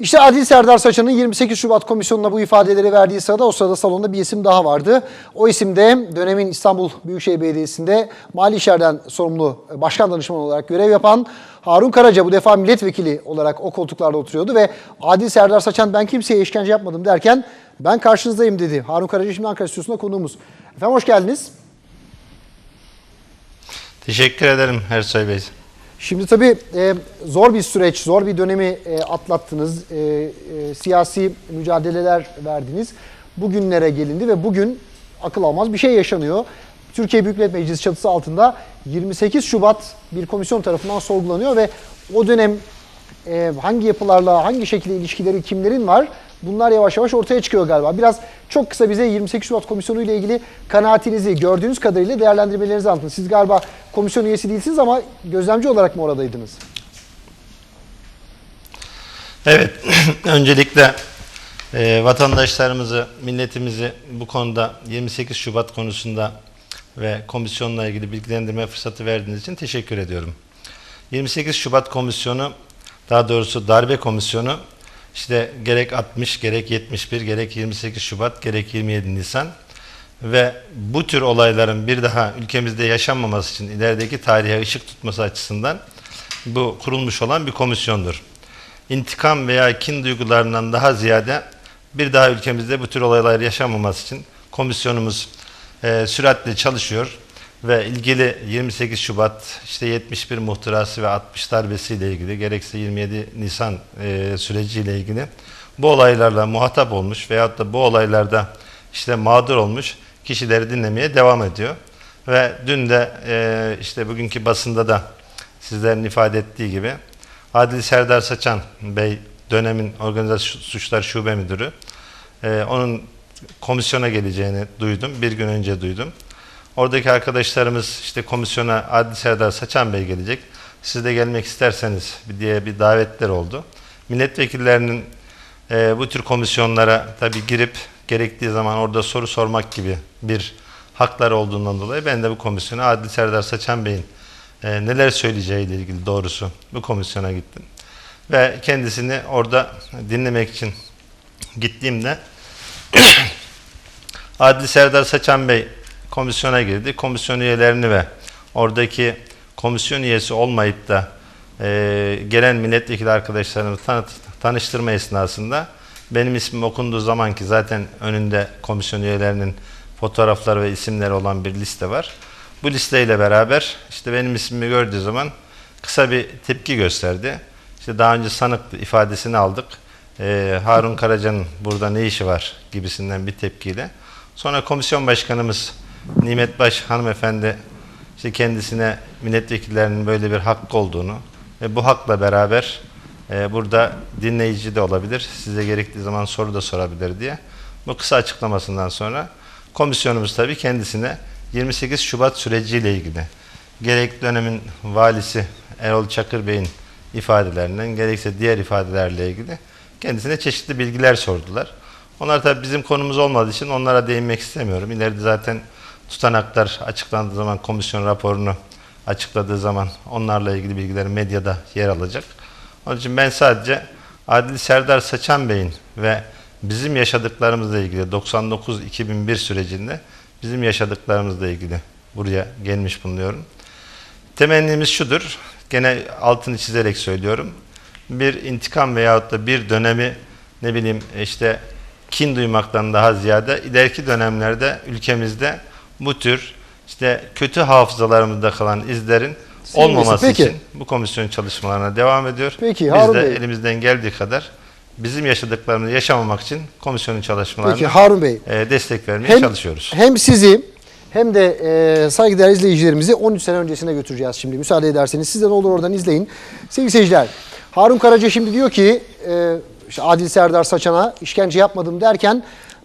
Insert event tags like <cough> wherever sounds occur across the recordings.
İşte Adil Serdar Saçan'ın 28 Şubat komisyonuna bu ifadeleri verdiği sırada o sırada salonda bir isim daha vardı. O isim de dönemin İstanbul Büyükşehir Belediyesi'nde mali işlerden sorumlu başkan danışmanı olarak görev yapan Harun Karaca bu defa milletvekili olarak o koltuklarda oturuyordu ve Adil Serdar Saçan ben kimseye işkence yapmadım derken ben karşınızdayım dedi. Harun Karaca şimdi Ankara Stüdyosu'nda konuğumuz. Efendim hoş geldiniz. Teşekkür ederim Ersoy Bey. Şimdi tabii e, zor bir süreç, zor bir dönemi e, atlattınız. E, siyasi mücadeleler verdiniz. Bugünlere gelindi ve bugün akıl almaz bir şey yaşanıyor. Türkiye Büyük Millet Meclisi çatısı altında 28 Şubat bir komisyon tarafından sorgulanıyor ve o dönem hangi yapılarla, hangi şekilde ilişkileri kimlerin var bunlar yavaş yavaş ortaya çıkıyor galiba. Biraz çok kısa bize 28 Şubat komisyonu ile ilgili kanaatinizi gördüğünüz kadarıyla değerlendirmelerinizi anlatın. Siz galiba komisyon üyesi değilsiniz ama gözlemci olarak mı oradaydınız? Evet, <clears throat> öncelikle e, vatandaşlarımızı, milletimizi bu konuda 28 Şubat konusunda ve komisyonla ilgili bilgilendirme fırsatı verdiğiniz için teşekkür ediyorum. 28 Şubat komisyonu, daha doğrusu darbe komisyonu, işte gerek 60, gerek 71, gerek 28 Şubat, gerek 27 Nisan ve bu tür olayların bir daha ülkemizde yaşanmaması için ilerideki tarihe ışık tutması açısından bu kurulmuş olan bir komisyondur. İntikam veya kin duygularından daha ziyade bir daha ülkemizde bu tür olaylar yaşanmaması için komisyonumuz e, süratle çalışıyor ve ilgili 28 Şubat işte 71 muhtırası ve 60 darbesiyle ilgili gerekse 27 Nisan e, süreciyle ilgili bu olaylarla muhatap olmuş veyahut da bu olaylarda işte mağdur olmuş kişileri dinlemeye devam ediyor. Ve dün de e, işte bugünkü basında da sizlerin ifade ettiği gibi Adil Serdar Saçan Bey dönemin organizasyon suçlar şube müdürü. e, onun komisyona geleceğini duydum. Bir gün önce duydum. Oradaki arkadaşlarımız işte komisyona Adil Serdar Saçan Bey gelecek. Siz de gelmek isterseniz diye bir davetler oldu. Milletvekillerinin e, bu tür komisyonlara tabii girip gerektiği zaman orada soru sormak gibi bir hakları olduğundan dolayı ben de bu komisyona Adil Serdar Saçan Bey'in e, neler söyleyeceğiyle ilgili doğrusu bu komisyona gittim. Ve kendisini orada dinlemek için gittiğimde <clears throat> Adil Serdar Saçan Bey komisyona girdi. Komisyon üyelerini ve oradaki komisyon üyesi olmayıp da e, gelen milletvekili arkadaşlarımı tanıt, tanıştırma esnasında benim ismim okunduğu zaman ki zaten önünde komisyon üyelerinin fotoğrafları ve isimleri olan bir liste var. Bu listeyle beraber işte benim ismimi gördüğü zaman kısa bir tepki gösterdi. İşte daha önce sanık ifadesini aldık. Ee, Harun Karaca'nın burada ne işi var gibisinden bir tepkiyle. Sonra komisyon başkanımız Nimet Baş hanımefendi işte kendisine milletvekillerinin böyle bir hakkı olduğunu ve bu hakla beraber e, burada dinleyici de olabilir, size gerektiği zaman soru da sorabilir diye bu kısa açıklamasından sonra komisyonumuz tabii kendisine 28 Şubat süreciyle ilgili gerek dönemin valisi Erol Çakır Bey'in ifadelerinden gerekse diğer ifadelerle ilgili kendisine çeşitli bilgiler sordular. Onlar tabii bizim konumuz olmadığı için onlara değinmek istemiyorum. İleride zaten tutanaklar açıklandığı zaman komisyon raporunu açıkladığı zaman onlarla ilgili bilgiler medyada yer alacak. Onun için ben sadece Adil Serdar Saçan Bey'in ve bizim yaşadıklarımızla ilgili 99-2001 sürecinde bizim yaşadıklarımızla ilgili buraya gelmiş bulunuyorum. Temennimiz şudur, gene altını çizerek söylüyorum. Bir intikam veyahut da bir dönemi ne bileyim işte kin duymaktan daha ziyade ileriki dönemlerde ülkemizde bu tür işte kötü hafızalarımızda kalan izlerin Silmesi. olmaması Peki. için bu komisyon çalışmalarına devam ediyor. Peki, Biz Harun de Bey. elimizden geldiği kadar bizim yaşadıklarımızı yaşamamak için komisyonun çalışmalarına Peki Harun Bey. e, destek vermeye Hem, çalışıyoruz. hem sizi hem de e, saygıdeğer izleyicilerimizi 13 sene öncesine götüreceğiz şimdi. Müsaade ederseniz siz de ne olur oradan izleyin. Sevgili seyirciler, Harun Karaca şimdi diyor ki e, işte Adil Serdar Saçan'a işkence yapmadım derken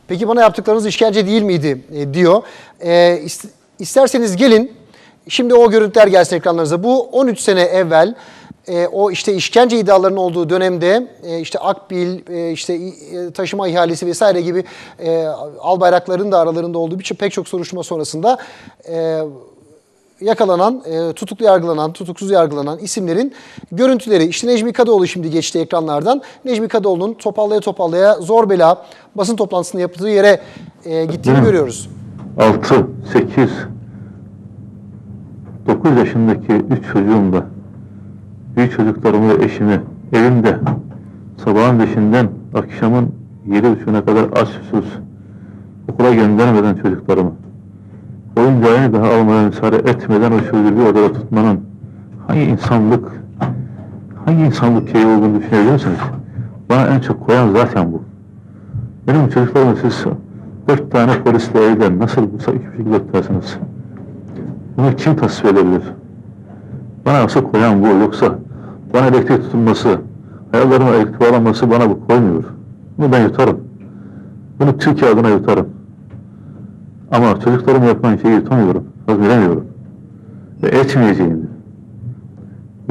peki bana yaptıklarınız işkence değil miydi e, diyor. E, ist- isterseniz gelin şimdi o görüntüler gelsin ekranlarınıza. Bu 13 sene evvel e, o işte işkence iddialarının olduğu dönemde e, işte Akbil, e, işte e, taşıma ihalesi vesaire gibi e, al bayrakların da aralarında olduğu bir pek çok soruşturma sonrasında e, yakalanan, e, tutuklu yargılanan, tutuksuz yargılanan isimlerin görüntüleri. İşte Necmi Kadıoğlu şimdi geçti ekranlardan. Necmi Kadıoğlu'nun topallaya topallaya zor bela basın toplantısında yaptığı yere e, gittiğini Hı. görüyoruz. 6, 8, 9 yaşındaki 3 çocuğumla büyük çocuklarımı ve eşimi evimde sabahın beşinden akşamın yedi buçuğuna kadar aç susuz okula göndermeden çocuklarımı oyuncağını daha almaya müsaade etmeden o çocuğu bir odada tutmanın hangi insanlık hangi insanlık şeyi olduğunu düşünebiliyor musunuz? Bana en çok koyan zaten bu. Benim çocuklarımı siz dört tane polisle evden nasıl bu şekilde tutarsınız? Bunu kim tasvip edebilir? Bana asıl koyan bu. Yoksa bana elektrik tutulması, hayallerime elektrik bağlanması bana bu koymuyor. Bunu ben yutarım. Bunu Türkiye adına yutarım. Ama çocuklarıma yapılan şeyi yutamıyorum. Hazmedemiyorum. Ve etmeyeceğim. de.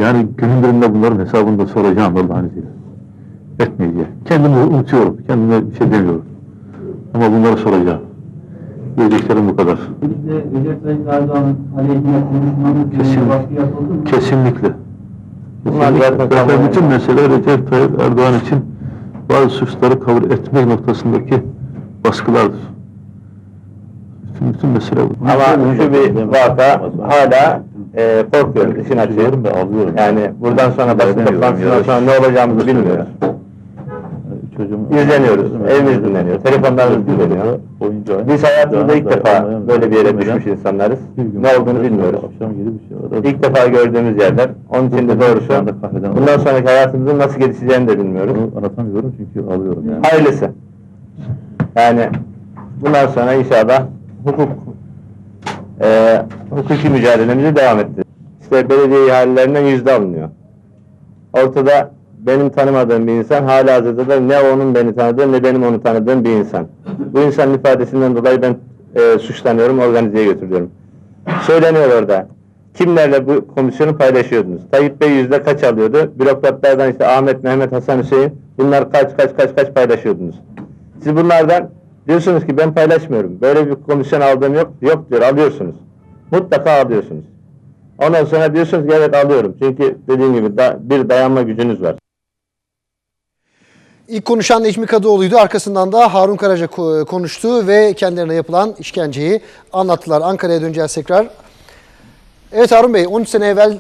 Yani günün birinde bunların hesabını da soracağım Allah'ın izniyle. Etmeyeceğim. Kendimi unutuyorum. Kendime bir şey demiyorum. Ama bunları soracağım. Diyeceklerim bu kadar. Kesinlikle. Bunlar Kesinlikle. zaten bütün mesele Recep Tayyip Erdoğan için bazı suçları kabul etmek noktasındaki baskılardır. Bütün, bütün mesele bu. Ama şu bir vaka hala e, korkuyoruz işin açığı. Ve alıyorum. Yani buradan sonra basın toplantısından sonra ne olacağımızı bilmiyoruz. Çocuğum, İzleniyoruz, evimiz dinleniyor, telefonlarımız dinleniyor. Biz hayatımızda ilk defa böyle bir yere düşmüş insanlarız. Ne olduğunu bilmiyoruz. Şey. İlk defa gördüğümüz yerler. Onun için de doğrusu bundan sonraki hayatımızın nasıl gelişeceğini de bilmiyoruz. Anlatamıyorum çünkü alıyorum yani. Hayırlısı. Yani bundan sonra inşallah hukuk e, hukuki mücadelemizi devam ettireceğiz. İşte belediye ihalelerinden yüzde alınıyor. Ortada benim tanımadığım bir insan hala hazırda da ne onun beni tanıdığı ne benim onu tanıdığım bir insan. Bu insanın ifadesinden dolayı ben e, suçlanıyorum, organizeye götürüyorum. Söyleniyor orada. Kimlerle bu komisyonu paylaşıyordunuz? Tayyip Bey yüzde kaç alıyordu? Bürokratlardan işte Ahmet, Mehmet, Hasan, Hüseyin bunlar kaç kaç kaç kaç paylaşıyordunuz? Siz bunlardan diyorsunuz ki ben paylaşmıyorum. Böyle bir komisyon aldığım yok. Yok diyor alıyorsunuz. Mutlaka alıyorsunuz. Ondan sonra diyorsunuz ki evet alıyorum. Çünkü dediğim gibi da, bir dayanma gücünüz var. İlk konuşan Necmi Kadıoğlu'ydu. Arkasından da Harun Karaca ko- konuştu ve kendilerine yapılan işkenceyi anlattılar. Ankara'ya döneceğiz tekrar. Evet Harun Bey, 13 sene evvel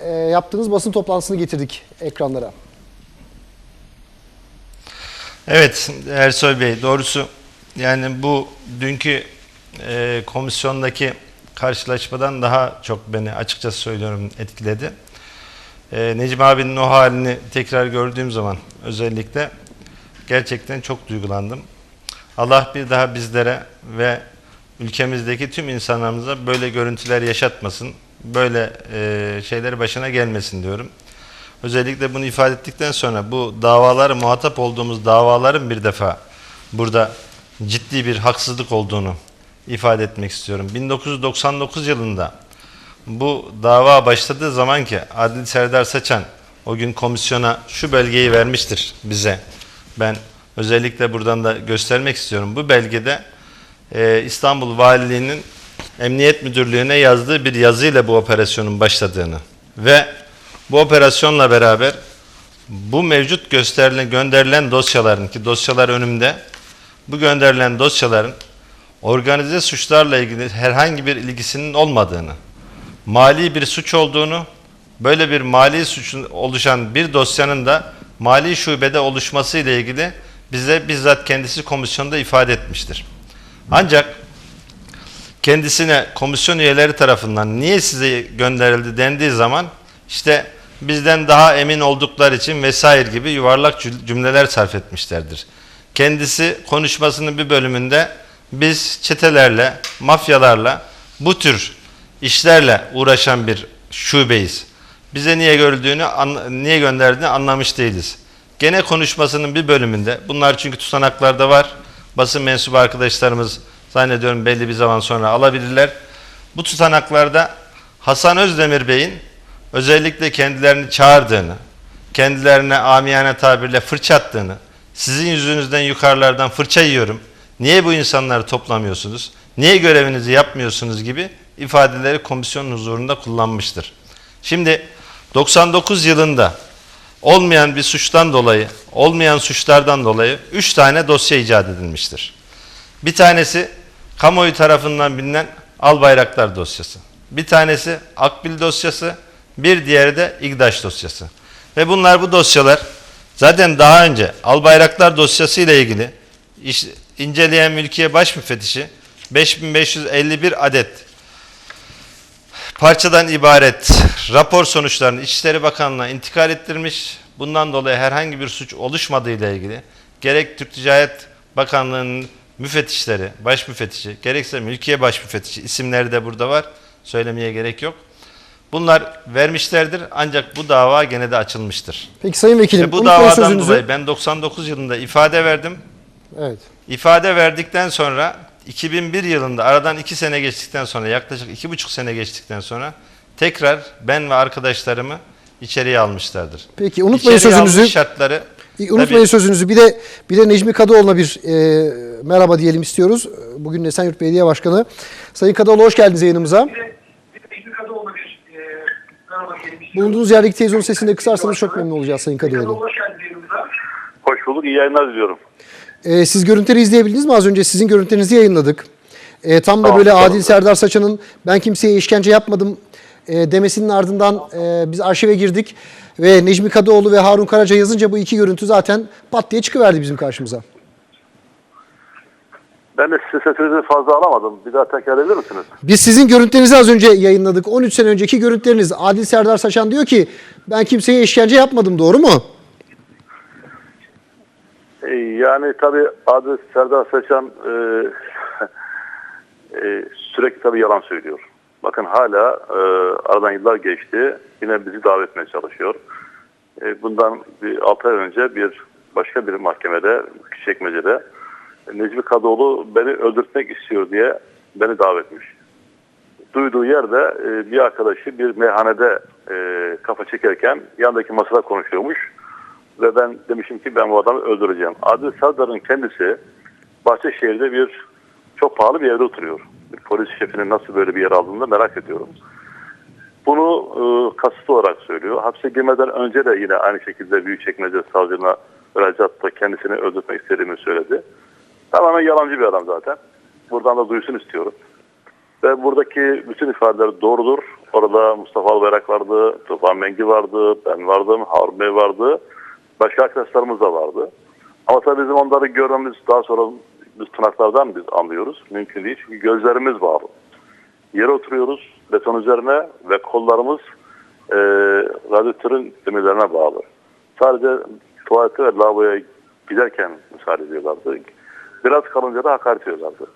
e, yaptığınız basın toplantısını getirdik ekranlara. Evet Ersoy Bey doğrusu yani bu dünkü e, komisyondaki karşılaşmadan daha çok beni açıkçası söylüyorum etkiledi. E, Necmi abinin o halini tekrar gördüğüm zaman özellikle gerçekten çok duygulandım. Allah bir daha bizlere ve ülkemizdeki tüm insanlarımıza böyle görüntüler yaşatmasın, böyle e, şeyler başına gelmesin diyorum. Özellikle bunu ifade ettikten sonra bu davaları muhatap olduğumuz davaların bir defa burada ciddi bir haksızlık olduğunu ifade etmek istiyorum. 1999 yılında bu dava başladığı zaman ki Adil Serdar Saçan o gün komisyona şu belgeyi vermiştir bize. Ben özellikle buradan da göstermek istiyorum. Bu belgede e, İstanbul Valiliği'nin Emniyet Müdürlüğü'ne yazdığı bir yazıyla bu operasyonun başladığını ve bu operasyonla beraber bu mevcut gösterilen gönderilen dosyaların ki dosyalar önümde bu gönderilen dosyaların organize suçlarla ilgili herhangi bir ilgisinin olmadığını, mali bir suç olduğunu, böyle bir mali suçun oluşan bir dosyanın da mali şubede oluşması ile ilgili bize bizzat kendisi komisyonda ifade etmiştir. Ancak kendisine komisyon üyeleri tarafından niye size gönderildi dendiği zaman işte bizden daha emin oldukları için vesaire gibi yuvarlak cümleler sarf etmişlerdir. Kendisi konuşmasının bir bölümünde biz çetelerle, mafyalarla bu tür işlerle uğraşan bir şubeyiz. Bize niye görüldüğünü, niye gönderdiğini anlamış değiliz. Gene konuşmasının bir bölümünde, bunlar çünkü tutanaklarda var, basın mensubu arkadaşlarımız zannediyorum belli bir zaman sonra alabilirler. Bu tutanaklarda Hasan Özdemir Bey'in özellikle kendilerini çağırdığını, kendilerine amiyane tabirle fırça attığını, sizin yüzünüzden yukarılardan fırça yiyorum, niye bu insanları toplamıyorsunuz, niye görevinizi yapmıyorsunuz gibi ifadeleri komisyonun huzurunda kullanmıştır. Şimdi 99 yılında olmayan bir suçtan dolayı, olmayan suçlardan dolayı 3 tane dosya icat edilmiştir. Bir tanesi kamuoyu tarafından bilinen Albayraktar dosyası. Bir tanesi Akbil dosyası, bir diğeri de İGDAŞ dosyası. Ve bunlar bu dosyalar zaten daha önce Albayraktar dosyası ile ilgili iş, inceleyen mülkiye baş müfettişi 5551 adet parçadan ibaret rapor sonuçlarını İçişleri Bakanlığı'na intikal ettirmiş. Bundan dolayı herhangi bir suç oluşmadığı ile ilgili gerek Türk Ticaret Bakanlığı'nın müfettişleri, baş müfettişi, gerekse mülkiye baş müfettişi isimleri de burada var. Söylemeye gerek yok. Bunlar vermişlerdir ancak bu dava gene de açılmıştır. Peki Sayın Vekilim Ve bu davadan sözünüzü. dolayı ben 99 yılında ifade verdim. Evet. İfade verdikten sonra 2001 yılında aradan 2 sene geçtikten sonra yaklaşık 2,5 sene geçtikten sonra tekrar ben ve arkadaşlarımı içeriye almışlardır. Peki unutmayın İçeriye sözünüzü. şartları Unutmayın tabii- sözünüzü. Bir de bir de Necmi Kadıoğlu'na bir e, merhaba diyelim istiyoruz. Bugün Esenyurt Belediye Başkanı. Sayın Kadıoğlu hoş geldiniz yayınımıza. Bulunduğunuz yerdeki televizyonun sesini de kısarsanız çok memnun olacağız Sayın Kadıoğlu. Hoş bulduk, iyi yayınlar diliyorum. E, siz görüntüleri izleyebildiniz mi? Az önce sizin görüntülerinizi yayınladık. E, tam da böyle. Adil Serdar Saçan'ın ben kimseye işkence yapmadım e, demesinin ardından e, biz arşive girdik. Ve Necmi Kadıoğlu ve Harun Karaca yazınca bu iki görüntü zaten pat diye çıkıverdi bizim karşımıza. Ben de sizin sesinizi fazla alamadım. Bir daha tekrar edebilir misiniz? Biz sizin görüntülerinizi az önce yayınladık. 13 sene önceki görüntüleriniz. Adil Serdar Saçan diyor ki ben kimseye işkence yapmadım doğru mu? Ee, yani tabii adı Serdar Seçen e, e, sürekli tabii yalan söylüyor. Bakın hala e, aradan yıllar geçti. Yine bizi davet etmeye çalışıyor. E, bundan bir 6 ay önce bir başka bir mahkemede, çekmecede Necmi Kadıoğlu beni öldürtmek istiyor diye beni davet etmiş. duyduğu yerde e, bir arkadaşı bir meyhanede e, kafa çekerken yandaki masada konuşuyormuş. Ve ben demişim ki ben bu adamı öldüreceğim. Adil Serdar'ın kendisi Bahçeşehir'de bir çok pahalı bir evde oturuyor. Bir polis şefinin nasıl böyle bir yer aldığını da merak ediyorum. Bunu e, kasıtlı olarak söylüyor. Hapse girmeden önce de yine aynı şekilde Büyükçekmece savcılığına müracaatta kendisini öldürtmek istediğini söyledi. Tamamen yalancı bir adam zaten. Buradan da duysun istiyorum. Ve buradaki bütün ifadeler doğrudur. Orada Mustafa Albayrak vardı, Tufan Mengi vardı, ben vardım, Harun Bey vardı. Başka arkadaşlarımız da vardı. Ama tabii bizim onları görmemiz daha sonra biz tırnaklardan biz anlıyoruz. Mümkün değil çünkü gözlerimiz bağlı. Yere oturuyoruz beton üzerine ve kollarımız e, radyatörün demirlerine bağlı. Sadece tuvalete ve lavaboya giderken müsaade ediyorlardı. Biraz kalınca da hakaret ediyorlardı.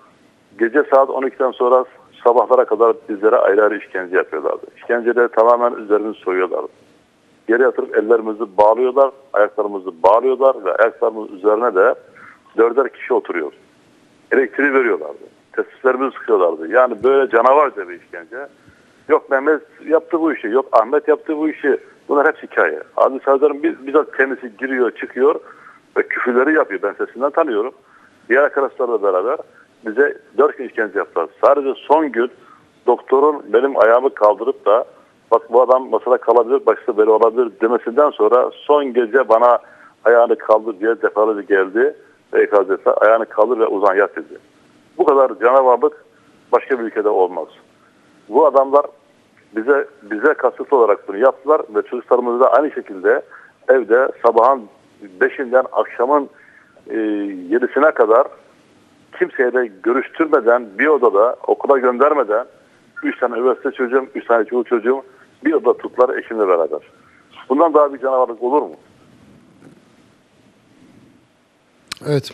Gece saat 12'den sonra sabahlara kadar bizlere ayrı ayrı işkence yapıyorlardı. İşkencede tamamen üzerimizi soyuyorlardı. Yere yatırıp ellerimizi bağlıyorlar, ayaklarımızı bağlıyorlar ve ayaklarımız üzerine de dörder kişi oturuyor. Elektriği veriyorlardı. Testislerimizi sıkıyorlardı. Yani böyle canavarca bir işkence. Yok Mehmet yaptı bu işi, yok Ahmet yaptı bu işi. Bunlar hep hikaye. Serdar'ın biz, bizzat kendisi giriyor, çıkıyor ve küfürleri yapıyor. Ben sesinden tanıyorum. Diğer arkadaşlarla beraber bize dört gün işkence yaptılar. Sadece son gün doktorun benim ayağımı kaldırıp da bak bu adam masada kalabilir, başta böyle olabilir demesinden sonra son gece bana ayağını kaldır diye defalarca geldi ve ikaz. Ayağını kaldır ve uzan yat dedi. Bu kadar canavarlık başka bir ülkede olmaz. Bu adamlar bize bize kasıtlı olarak bunu yaptılar ve çocuklarımızı da aynı şekilde evde sabahın beşinden akşamın e, yedisine kadar kimseyle görüştürmeden bir odada okula göndermeden üç tane üniversite çocuğum, üç tane çocuk çocuğum bir odada tuttular eşimle beraber. Bundan daha bir canavarlık olur mu? Evet.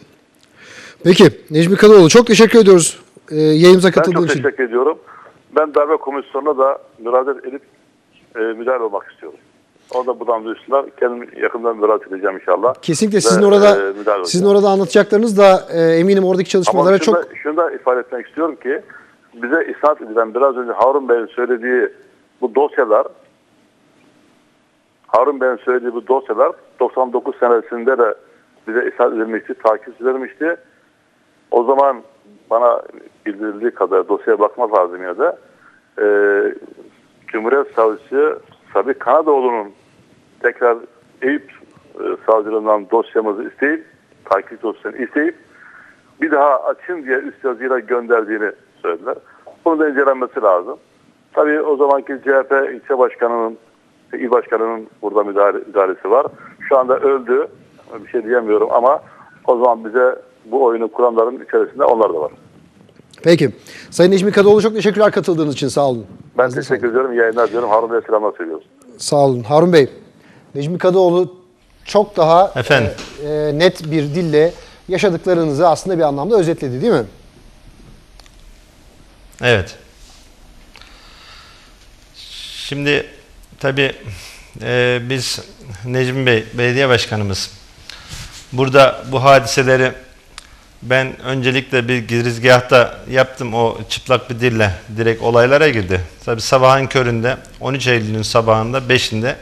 Peki Necmi Kadıoğlu çok teşekkür ediyoruz e, yayınımıza Ben katıldığın çok için. teşekkür ediyorum. Ben darbe komisyonuna da müracaat edip e, müdahale olmak istiyorum. Orada buradan duysunlar. Kendim yakından müracaat edeceğim inşallah. Kesinlikle Ve, sizin e, orada müdahale sizin orada anlatacaklarınız da e, eminim oradaki çalışmalara Ama şunu, çok da, şunu da ifade etmek istiyorum ki bize isnat edilen biraz önce Harun Bey'in söylediği bu dosyalar Harun Bey'in söylediği bu dosyalar 99 senesinde de bize isnat edilmişti, takip edilmişti. O zaman bana bildirildiği kadar dosyaya bakmak lazım ya da e, Cumhuriyet Savcısı Sabi Kanadoğlu'nun tekrar Eyüp e, savcılığından dosyamızı isteyip, takip dosyasını isteyip bir daha açın diye üst yazıyla gönderdiğini söylediler. Bunun da incelenmesi lazım. Tabii o zamanki CHP ilçe başkanının, il başkanının burada müdahale, müdahalesi var. Şu anda öldü. Bir şey diyemiyorum ama o zaman bize bu oyunu kuranların içerisinde onlar da var. Peki. Sayın Necmi Kadıoğlu çok teşekkürler katıldığınız için sağ olun. Ben teşekkür ediyorum. İyi yayınlar diyorum. Harun Bey'e selamlar söylüyoruz. Sağ olun. Harun Bey, Necmi Kadıoğlu çok daha Efendim? e, e, net bir dille yaşadıklarınızı aslında bir anlamda özetledi değil mi? Evet. Şimdi tabii e, biz Necmi Bey, belediye başkanımız burada bu hadiseleri ben öncelikle bir girizgahta yaptım o çıplak bir dille direkt olaylara girdi. Tabii sabahın köründe 13 Eylül'ün sabahında 5'inde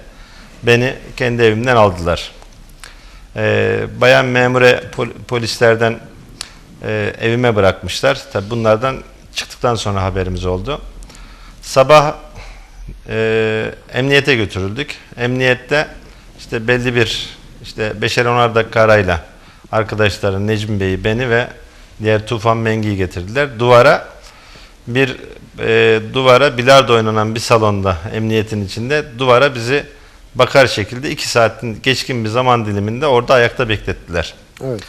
beni kendi evimden aldılar. Ee, bayan memure pol- polislerden e, evime bırakmışlar. Tabii bunlardan çıktıktan sonra haberimiz oldu. Sabah e, emniyete götürüldük. Emniyette işte belli bir işte beşer onar dakika arayla arkadaşların Necmi Bey'i, beni ve diğer Tufan Mengi'yi getirdiler. Duvara bir e, duvara bilardo oynanan bir salonda emniyetin içinde duvara bizi bakar şekilde iki saatin geçkin bir zaman diliminde orada ayakta beklettiler. Evet.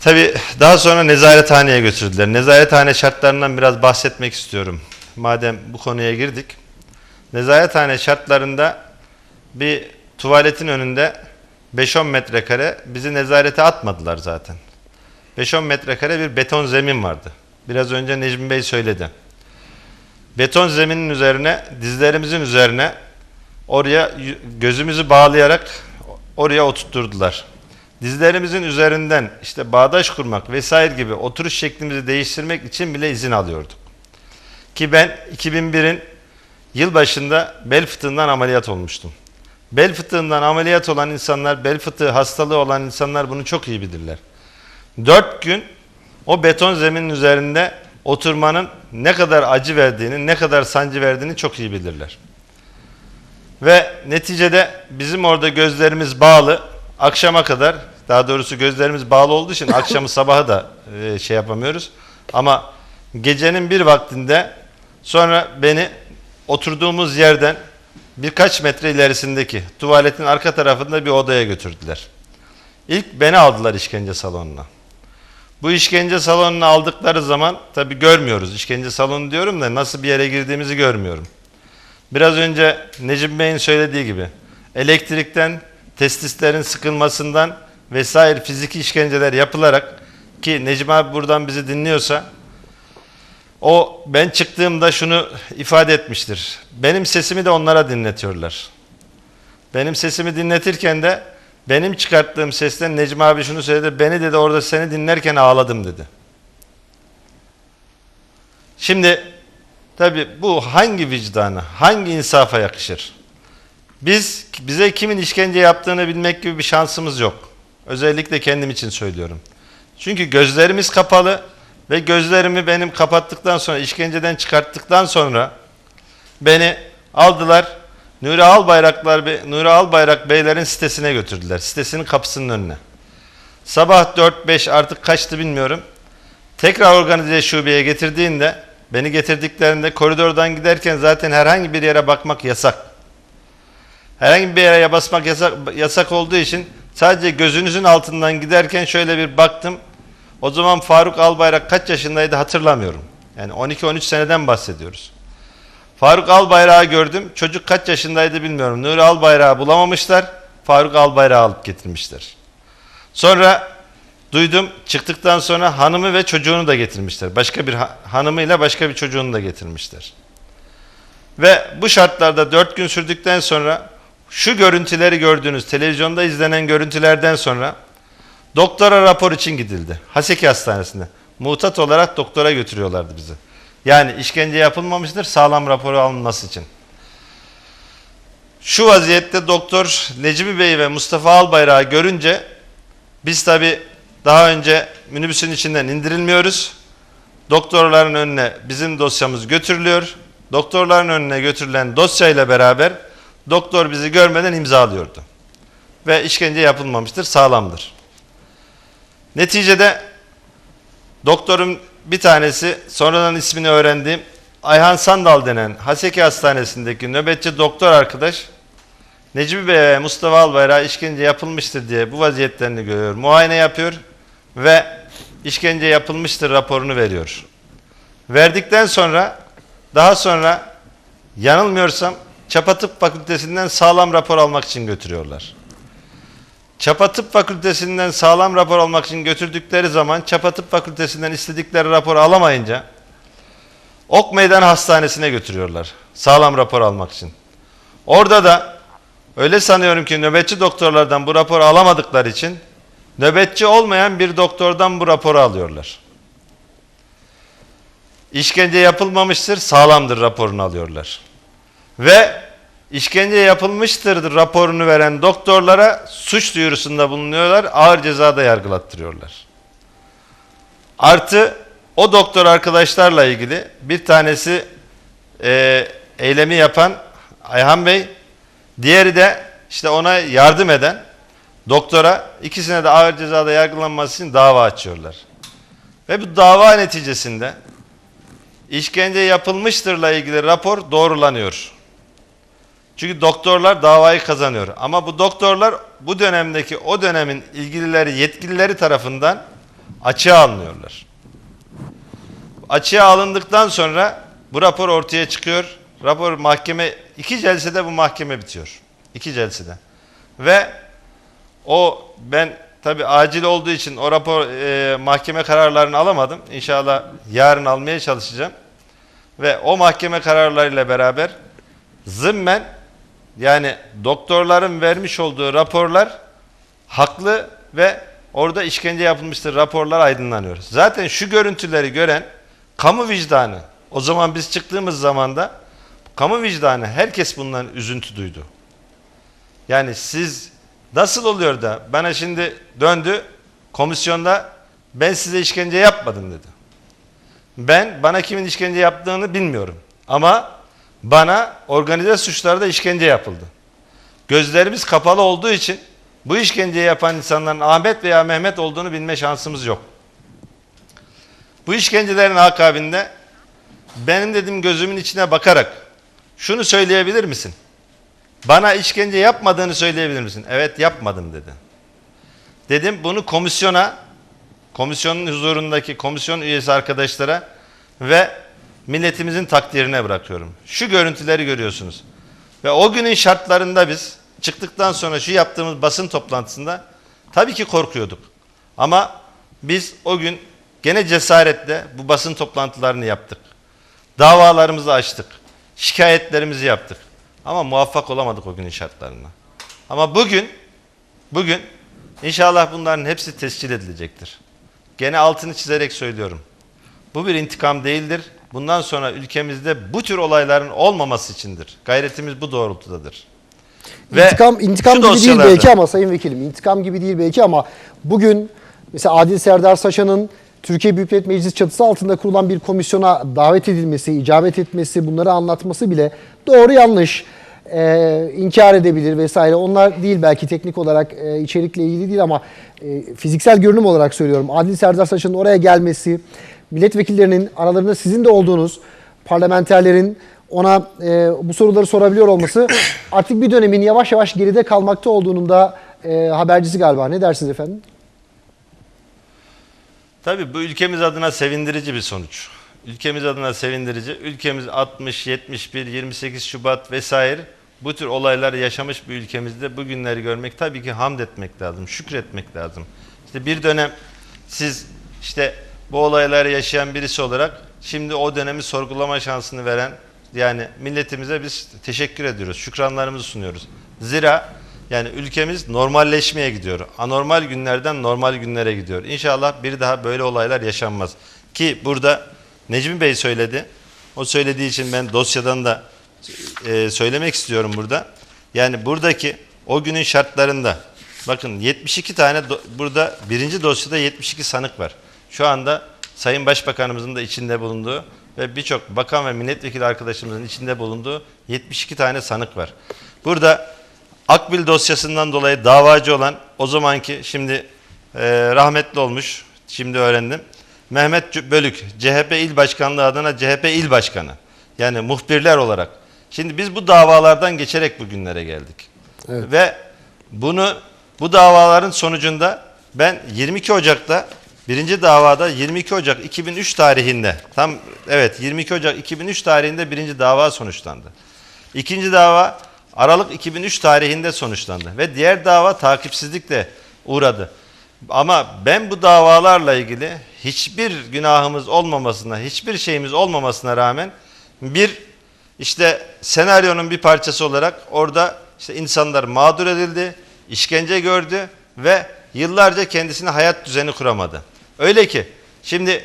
Tabii daha sonra nezarethaneye götürdüler. Nezarethane şartlarından biraz bahsetmek istiyorum. Madem bu konuya girdik. Nezarethane şartlarında bir tuvaletin önünde 5-10 metrekare bizi nezarete atmadılar zaten. 5-10 metrekare bir beton zemin vardı. Biraz önce Necmi Bey söyledi. Beton zeminin üzerine, dizlerimizin üzerine oraya gözümüzü bağlayarak oraya oturtturdular. Dizlerimizin üzerinden işte bağdaş kurmak vesaire gibi oturuş şeklimizi değiştirmek için bile izin alıyorduk. Ki ben 2001'in yılbaşında bel fıtığından ameliyat olmuştum. Bel fıtığından ameliyat olan insanlar, bel fıtığı hastalığı olan insanlar bunu çok iyi bilirler. Dört gün o beton zeminin üzerinde oturmanın ne kadar acı verdiğini, ne kadar sancı verdiğini çok iyi bilirler. Ve neticede bizim orada gözlerimiz bağlı akşama kadar daha doğrusu gözlerimiz bağlı olduğu için akşamı <laughs> sabahı da e, şey yapamıyoruz. Ama gecenin bir vaktinde sonra beni oturduğumuz yerden birkaç metre ilerisindeki tuvaletin arka tarafında bir odaya götürdüler. İlk beni aldılar işkence salonuna. Bu işkence salonuna aldıkları zaman tabi görmüyoruz. İşkence salonu diyorum da nasıl bir yere girdiğimizi görmüyorum. Biraz önce Necip Bey'in söylediği gibi elektrikten, testislerin sıkılmasından vesaire fiziki işkenceler yapılarak ki Necip abi buradan bizi dinliyorsa o ben çıktığımda şunu ifade etmiştir. Benim sesimi de onlara dinletiyorlar. Benim sesimi dinletirken de benim çıkarttığım sesten Necmi abi şunu söyledi. Beni dedi orada seni dinlerken ağladım dedi. Şimdi tabi bu hangi vicdana, hangi insafa yakışır? Biz bize kimin işkence yaptığını bilmek gibi bir şansımız yok. Özellikle kendim için söylüyorum. Çünkü gözlerimiz kapalı ve gözlerimi benim kapattıktan sonra işkenceden çıkarttıktan sonra beni aldılar Nuri Albayraklar Nuri Albayrak Beylerin sitesine götürdüler. Sitesinin kapısının önüne. Sabah 4-5 artık kaçtı bilmiyorum. Tekrar organize şubeye getirdiğinde beni getirdiklerinde koridordan giderken zaten herhangi bir yere bakmak yasak. Herhangi bir yere basmak yasak, yasak olduğu için sadece gözünüzün altından giderken şöyle bir baktım. O zaman Faruk Albayrak kaç yaşındaydı hatırlamıyorum. Yani 12-13 seneden bahsediyoruz. Faruk Albayrak'ı gördüm. Çocuk kaç yaşındaydı bilmiyorum. Nuri Albayrak'ı bulamamışlar. Faruk Albayrak'ı alıp getirmişler. Sonra duydum çıktıktan sonra hanımı ve çocuğunu da getirmişler. Başka bir ha- hanımıyla başka bir çocuğunu da getirmişler. Ve bu şartlarda dört gün sürdükten sonra şu görüntüleri gördüğünüz televizyonda izlenen görüntülerden sonra doktora rapor için gidildi. Haseki Hastanesi'nde. Muhtat olarak doktora götürüyorlardı bizi. Yani işkence yapılmamıştır sağlam raporu alınması için. Şu vaziyette doktor Necmi Bey ve Mustafa Albayrak'ı görünce biz tabi daha önce minibüsün içinden indirilmiyoruz. Doktorların önüne bizim dosyamız götürülüyor. doktorların önüne götürülen dosyayla beraber doktor bizi görmeden imzalıyordu. Ve işkence yapılmamıştır, sağlamdır. Neticede doktorun bir tanesi sonradan ismini öğrendiğim Ayhan Sandal denen Haseki Hastanesi'ndeki nöbetçi doktor arkadaş Necmi Bey ve Mustafa Albayrak'a işkence yapılmıştır diye bu vaziyetlerini görüyor. Muayene yapıyor ve işkence yapılmıştır raporunu veriyor. Verdikten sonra daha sonra yanılmıyorsam Çapa Tıp Fakültesinden sağlam rapor almak için götürüyorlar. Çapa Tıp Fakültesinden sağlam rapor almak için götürdükleri zaman Çapa Tıp Fakültesinden istedikleri raporu alamayınca Ok Meydan Hastanesi'ne götürüyorlar. Sağlam rapor almak için. Orada da öyle sanıyorum ki nöbetçi doktorlardan bu raporu alamadıkları için nöbetçi olmayan bir doktordan bu raporu alıyorlar. İşkence yapılmamıştır, sağlamdır raporunu alıyorlar. Ve işkence yapılmıştır raporunu veren doktorlara suç duyurusunda bulunuyorlar, ağır cezada yargılattırıyorlar. Artı o doktor arkadaşlarla ilgili bir tanesi e, eylemi yapan Ayhan Bey, diğeri de işte ona yardım eden doktora ikisine de ağır cezada yargılanması için dava açıyorlar. Ve bu dava neticesinde işkence yapılmıştırla ilgili rapor doğrulanıyor. Çünkü doktorlar davayı kazanıyor. Ama bu doktorlar bu dönemdeki o dönemin ilgilileri, yetkilileri tarafından açığa alınıyorlar. Açığa alındıktan sonra bu rapor ortaya çıkıyor. Rapor mahkeme, iki celsede bu mahkeme bitiyor. İki celsede. Ve o ben tabi acil olduğu için o rapor e, mahkeme kararlarını alamadım. İnşallah yarın almaya çalışacağım. Ve o mahkeme kararlarıyla beraber zımmen yani doktorların vermiş olduğu raporlar haklı ve orada işkence yapılmıştır raporlar aydınlanıyor. Zaten şu görüntüleri gören kamu vicdanı o zaman biz çıktığımız zamanda kamu vicdanı herkes bundan üzüntü duydu. Yani siz nasıl oluyor da bana şimdi döndü komisyonda ben size işkence yapmadım dedi. Ben bana kimin işkence yaptığını bilmiyorum. Ama bana organize suçlarda işkence yapıldı. Gözlerimiz kapalı olduğu için bu işkenceyi yapan insanların Ahmet veya Mehmet olduğunu bilme şansımız yok. Bu işkencelerin akabinde benim dedim gözümün içine bakarak şunu söyleyebilir misin? Bana işkence yapmadığını söyleyebilir misin? Evet yapmadım dedi. Dedim bunu komisyona, komisyonun huzurundaki komisyon üyesi arkadaşlara ve milletimizin takdirine bırakıyorum. Şu görüntüleri görüyorsunuz. Ve o günün şartlarında biz çıktıktan sonra şu yaptığımız basın toplantısında tabii ki korkuyorduk. Ama biz o gün gene cesaretle bu basın toplantılarını yaptık. Davalarımızı açtık. Şikayetlerimizi yaptık. Ama muvaffak olamadık o günün şartlarına. Ama bugün bugün inşallah bunların hepsi tescil edilecektir. Gene altını çizerek söylüyorum. Bu bir intikam değildir. Bundan sonra ülkemizde bu tür olayların olmaması içindir. Gayretimiz bu doğrultudadır. Ve intikam intikam gibi değil belki ama sayın vekilim intikam gibi değil belki ama bugün mesela Adil Serdar Saçan'ın Türkiye Büyük Millet Meclisi çatısı altında kurulan bir komisyona davet edilmesi, icabet etmesi, bunları anlatması bile doğru yanlış e, inkar edebilir vesaire. Onlar değil belki teknik olarak e, içerikle ilgili değil ama e, fiziksel görünüm olarak söylüyorum. Adil Serdar Saçan'ın oraya gelmesi, milletvekillerinin aralarında sizin de olduğunuz parlamenterlerin ona e, bu soruları sorabiliyor olması <coughs> artık bir dönemin yavaş yavaş geride kalmakta olduğunun da e, habercisi galiba. Ne dersiniz efendim? Tabii bu ülkemiz adına sevindirici bir sonuç. Ülkemiz adına sevindirici. Ülkemiz 60, 71, 28 Şubat vesaire bu tür olaylar yaşamış bir ülkemizde bu günleri görmek tabii ki hamd etmek lazım, şükretmek lazım. İşte bir dönem siz işte bu olayları yaşayan birisi olarak şimdi o dönemi sorgulama şansını veren yani milletimize biz teşekkür ediyoruz, şükranlarımızı sunuyoruz. Zira yani ülkemiz normalleşmeye gidiyor. Anormal günlerden normal günlere gidiyor. İnşallah bir daha böyle olaylar yaşanmaz. Ki burada Necmi Bey söyledi. O söylediği için ben dosyadan da e, söylemek istiyorum burada. Yani buradaki o günün şartlarında bakın 72 tane do- burada birinci dosyada 72 sanık var. Şu anda Sayın Başbakanımızın da içinde bulunduğu ve birçok bakan ve milletvekili arkadaşımızın içinde bulunduğu 72 tane sanık var. Burada Akbil dosyasından dolayı davacı olan o zamanki şimdi e, rahmetli olmuş, şimdi öğrendim. Mehmet Bölük, CHP İl Başkanlığı adına CHP İl Başkanı. Yani muhbirler olarak. Şimdi biz bu davalardan geçerek bugünlere geldik. Ve bunu bu davaların sonucunda ben 22 Ocak'ta birinci davada 22 Ocak 2003 tarihinde tam evet 22 Ocak 2003 tarihinde birinci dava sonuçlandı. İkinci dava Aralık 2003 tarihinde sonuçlandı ve diğer dava takipsizlikle uğradı. Ama ben bu davalarla ilgili hiçbir günahımız olmamasına, hiçbir şeyimiz olmamasına rağmen bir işte senaryonun bir parçası olarak orada işte insanlar mağdur edildi, işkence gördü ve yıllarca kendisine hayat düzeni kuramadı. Öyle ki şimdi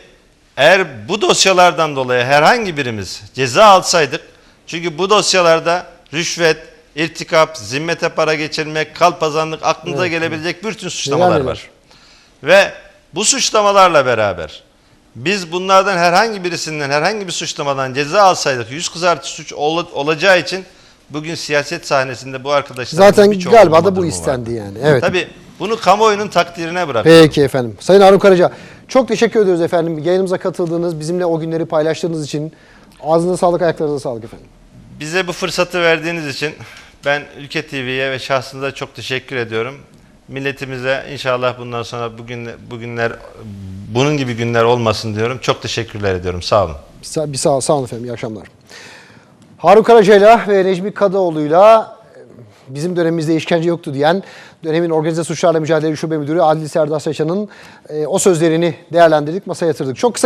eğer bu dosyalardan dolayı herhangi birimiz ceza alsaydık çünkü bu dosyalarda rüşvet, irtikap, zimmete para geçirmek, kalpazanlık aklınıza gelebilecek bir tüm suçlamalar var. Ve bu suçlamalarla beraber biz bunlardan herhangi birisinden herhangi bir suçlamadan ceza alsaydık yüz kızartı suç ol- olacağı için bugün siyaset sahnesinde bu arkadaşlar Zaten galiba da bu istendi yani. Evet. Tabii bunu kamuoyunun takdirine bırakıyorum. Peki efendim. Sayın Harun Karaca çok teşekkür ediyoruz efendim. Yayınımıza katıldığınız, bizimle o günleri paylaştığınız için. Ağzınıza sağlık, ayaklarınıza sağlık efendim. Bize bu fırsatı verdiğiniz için ben Ülke TV'ye ve şahsınıza çok teşekkür ediyorum. Milletimize inşallah bundan sonra bugün bugünler bunun gibi günler olmasın diyorum. Çok teşekkürler ediyorum. Sağ olun. Bir sağ, bir sağ, sağ olun efendim. İyi akşamlar. Harun Karaca'yla ve Necmi Kadıoğlu'yla bizim dönemimizde işkence yoktu diyen dönemin Organize Suçlarla Mücadele Şube Müdürü Adli Serdar Saçan'ın e, o sözlerini değerlendirdik, masaya yatırdık. Çok kısa bir